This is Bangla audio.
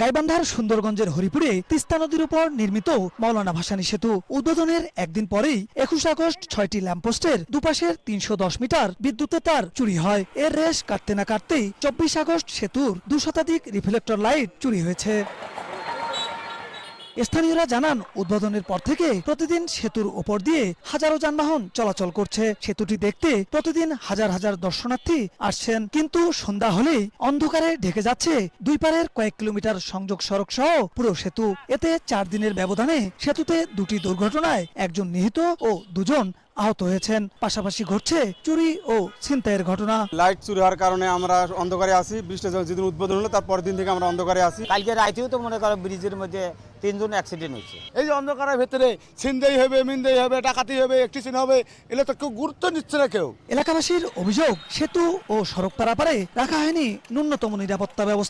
গাইবান্ধার সুন্দরগঞ্জের হরিপুরে তিস্তা নদীর উপর নির্মিত মৌলানা ভাসানী সেতু। উদ্বোধনের একদিন পরেই একুশ আগস্ট ছয়টি ল্যাম্পপোস্টের দুপাশের তিনশো দশ মিটার বিদ্যুতের তার চুরি হয়। এর রেশ কাটতে না কাটতেই চব্বিশ আগস্ট সেতুর দু শতাধিক রিফ্লেক্টর লাইট চুরি হয়েছে। স্থানীয়রা জানান, উদ্বোধনের পর থেকে প্রতিদিন সেতুর ওপর দিয়ে হাজারো যানবাহন চলাচল করছে। সেতুটি দেখতে প্রতিদিন হাজার হাজার দর্শনার্থী আসছেন, কিন্তু সন্ধ্যা হলেই অন্ধকারে ঢেকে যাচ্ছে দুই পারের কয়েক কিলোমিটার সংযোগ সড়ক সহ পুরো সেতু। এতে চার দিনের ব্যবধানে সেতুতে দুটি দুর্ঘটনায় একজন নিহিত ও দুজন আহত হয়েছেন। পাশাপাশি ঘটছে চুরি ও ছিনতাইয়ের ঘটনা। লাইট চুরি হওয়ার কারণে আমরা অন্ধকারে আছি। বৃষ্টি যেদিন উদ্বোধন হলো তার পরের দিন থেকে আমরা অন্ধকারে আছি। কালকে রাইতেও তো মনে করো ব্রিজের মধ্যে তিনজন অ্যাক্সিডেন্ট হয়েছে। এই যে অন্ধকারের ভেতরে ছিনদেই হবে মিনদেই হবে ডাকাতি হবে একটিসিন হবে এগুলো তো কেউ গুরুত্ব নিচ্ছে না কেউ। এলাকাবাসীর অভিযোগ সেতু ও সড়ক পারাপারে রাখা হয়নি ন্যূনতম নিরাপত্তা ব্যবস্থা।